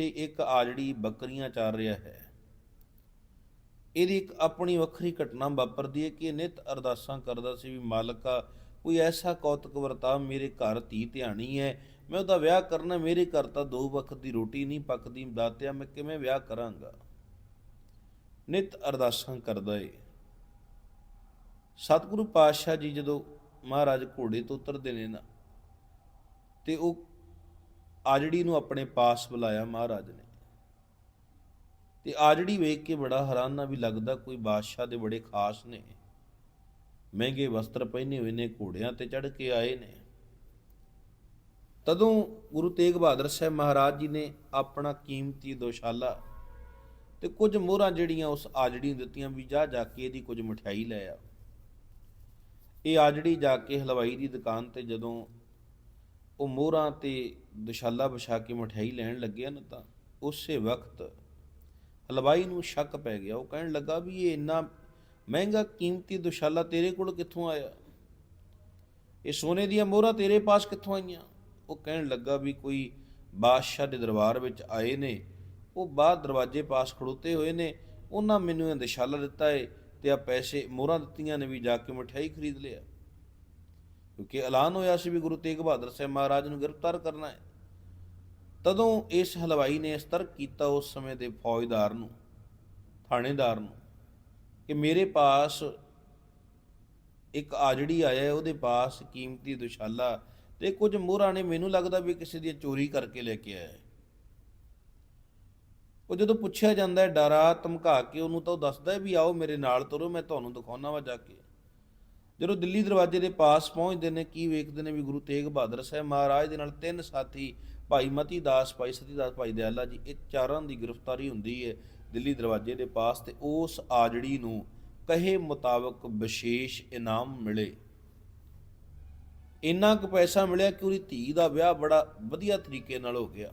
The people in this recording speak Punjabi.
ਇਹ ਇੱਕ ਆਜੜੀ ਬੱਕਰੀਆਂ ਚਾਰ ਰਿਹਾ ਹੈ, ਇਹਦੀ ਇੱਕ ਆਪਣੀ ਵੱਖਰੀ ਘਟਨਾ ਵਾਪਰਦੀ ਹੈ ਕਿ ਇਹ ਨਿਤ ਅਰਦਾਸਾਂ ਕਰਦਾ ਸੀ ਵੀ ਮਾਲਕਾ ਕੋਈ ਐਸਾ ਕੌਤਕ ਵਰਤਾ ਮੇਰੇ ਘਰ ਧੀ ਧਿਆਣੀ ਹੈ, ਮੈਂ ਉਹਦਾ ਵਿਆਹ ਕਰਨਾ, ਮੇਰੇ ਘਰ ਤਾਂ ਦੋ ਵਕਤ ਦੀ ਰੋਟੀ ਨਹੀਂ ਪੱਕਦੀ ਦਾਤਿਆ ਮੈਂ ਕਿਵੇਂ ਵਿਆਹ ਕਰਾਂਗਾ? ਨਿਤ ਅਰਦਾਸਾਂ ਕਰਦਾ ਏ। ਸਤਿਗੁਰੂ ਪਾਤਸ਼ਾਹ ਜੀ ਜਦੋਂ ਮਹਾਰਾਜ ਘੋੜੇ ਤੋਂ ਉਤਰਦੇ ਨੇ ਨਾ, ਤੇ ਉਹ ਆਜੜੀ ਨੂੰ ਆਪਣੇ ਪਾਸ ਬੁਲਾਇਆ ਮਹਾਰਾਜ ਨੇ। ਤੇ ਆਜੜੀ ਵੇਖ ਕੇ ਬੜਾ ਹੈਰਾਨਾ ਵੀ ਲੱਗਦਾ ਕੋਈ ਬਾਦਸ਼ਾਹ ਦੇ ਬੜੇ ਖਾਸ ਨੇ। ਮਹਿੰਗੇ ਵਸਤਰ ਪਹਿਨੇ ਹੋਏ ਨੇ, ਘੋੜਿਆਂ ਤੇ ਚੜ ਕੇ ਆਏ ਨੇ। ਤਦੋਂ ਗੁਰੂ ਤੇਗ ਬਹਾਦਰ ਸਾਹਿਬ ਮਹਾਰਾਜ ਜੀ ਨੇ ਆਪਣਾ ਕੀਮਤੀ ਦੋਸ਼ਾਲਾ ਤੇ ਕੁਝ ਮੋਹਰਾਂ ਜਿਹੜੀਆਂ ਉਸ ਆਜੜੀ ਨੂੰ ਦਿੱਤੀਆਂ ਵੀ ਜਾ ਜਾ ਕੇ ਇਹਦੀ ਕੁਝ ਮਠਿਆਈ ਲੈ ਆ। ਇਹ ਆਜੜੀ ਜਾ ਕੇ ਹਲਵਾਈ ਦੀ ਦੁਕਾਨ ਤੇ ਜਦੋਂ ਉਹ ਮੋਹਰਾਂ ਤੇ ਦੁਸ਼ਾਲਾ ਵਿਛਾ ਕੇ ਮਠਿਆਈ ਲੈਣ ਲੱਗਿਆ ਨਾ ਤਾਂ ਉਸੇ ਵਕਤ ਹਲਵਾਈ ਨੂੰ ਸ਼ੱਕ ਪੈ ਗਿਆ। ਉਹ ਕਹਿਣ ਲੱਗਾ ਵੀ ਇਹ ਇੰਨਾ ਮਹਿੰਗਾ ਕੀਮਤੀ ਦੁਸ਼ਾਲਾ ਤੇਰੇ ਕੋਲ ਕਿੱਥੋਂ ਆਇਆ? ਇਹ ਸੋਨੇ ਦੀਆਂ ਮੋਹਰਾਂ ਤੇਰੇ ਪਾਸ ਕਿੱਥੋਂ ਆਈਆਂ? ਉਹ ਕਹਿਣ ਲੱਗਾ ਵੀ ਕੋਈ ਬਾਦਸ਼ਾਹ ਦੇ ਦਰਬਾਰ ਵਿੱਚ ਆਏ ਨੇ। ਉਹ ਬਾਹਰ ਦਰਵਾਜ਼ੇ ਪਾਸ ਖੜੋਤੇ ਹੋਏ ਨੇ। ਉਹਨਾਂ ਮੈਨੂੰ ਇਹ ਦੁਸ਼ਾਲਾ ਦਿੱਤਾ ਏ ਤੇ ਆ ਪੈਸੇ ਮੋਹਰਾਂ ਦਿੱਤੀਆਂ ਨੇ ਵੀ ਜਾ ਕੇ ਮਠਿਆਈ ਖਰੀਦ ਲਿਆ। ਕਿਉਂਕਿ ਐਲਾਨ ਹੋਇਆ ਸੀ ਵੀ ਗੁਰੂ ਤੇਗ ਬਹਾਦਰ ਸਾਹਿਬ ਮਹਾਰਾਜ ਨੂੰ ਗ੍ਰਿਫਤਾਰ ਕਰਨਾ ਹੈ। ਤਦੋਂ ਇਸ ਹਲਵਾਈ ਨੇ ਇਸ ਤਰਕ ਕੀਤਾ ਉਸ ਸਮੇਂ ਦੇ ਫੌਜਦਾਰ ਨੂੰ ਥਾਣੇਦਾਰ ਨੂੰ ਕਿ ਮੇਰੇ ਪਾਸ ਇੱਕ ਆਜੜੀ ਆਇਆ ਹੈ, ਉਹਦੇ ਪਾਸ ਕੀਮਤੀ ਦੁਸ਼ਾਲਾ ਤੇ ਕੁਝ ਮੋਹਰਾਂ ਨੇ ਮੈਨੂੰ ਲੱਗਦਾ ਵੀ ਕਿਸੇ ਦੀ ਚੋਰੀ ਕਰਕੇ ਲੈ ਕੇ ਆਇਆ ਹੈ। ਉਹ ਜਦੋਂ ਪੁੱਛਿਆ ਜਾਂਦਾ ਹੈ ਡਰਾ ਧਮਕਾ ਕੇ ਉਹਨੂੰ ਤਾਂ ਉਹ ਦੱਸਦਾ ਹੈ ਵੀ ਆਓ ਮੇਰੇ ਨਾਲ ਤੁਰੋ ਮੈਂ ਤੁਹਾਨੂੰ ਦਿਖਾਉਣਾ ਵਾ ਜਾ ਕੇ। ਜਦੋਂ ਦਿੱਲੀ ਦਰਵਾਜ਼ੇ ਦੇ ਪਾਸ ਪਹੁੰਚਦੇ ਨੇ, ਕੀ ਵੇਖਦੇ ਨੇ ਵੀ ਗੁਰੂ ਤੇਗ ਬਹਾਦਰ ਸਾਹਿਬ ਮਹਾਰਾਜ ਦੇ ਨਾਲ ਤਿੰਨ ਸਾਥੀ, ਭਾਈ ਮਤੀ ਦਾਸ, ਭਾਈ ਸਤੀ ਦਾਸ, ਭਾਈ ਦਿਆਲਾ ਜੀ, ਇਹ ਚਾਰਾਂ ਦੀ ਗ੍ਰਿਫਤਾਰੀ ਹੁੰਦੀ ਹੈ ਦਿੱਲੀ ਦਰਵਾਜ਼ੇ ਦੇ ਪਾਸ ਤੇ ਉਸ ਆਜੜੀ ਨੂੰ ਕਹੇ ਮੁਤਾਬਕ ਵਿਸ਼ੇਸ਼ ਇਨਾਮ ਮਿਲੇ। ਇੰਨਾ ਕੁ ਪੈਸਾ ਮਿਲਿਆ ਕਿ ਉਹਦੀ ਧੀ ਦਾ ਵਿਆਹ ਬੜਾ ਵਧੀਆ ਤਰੀਕੇ ਨਾਲ ਹੋ ਗਿਆ।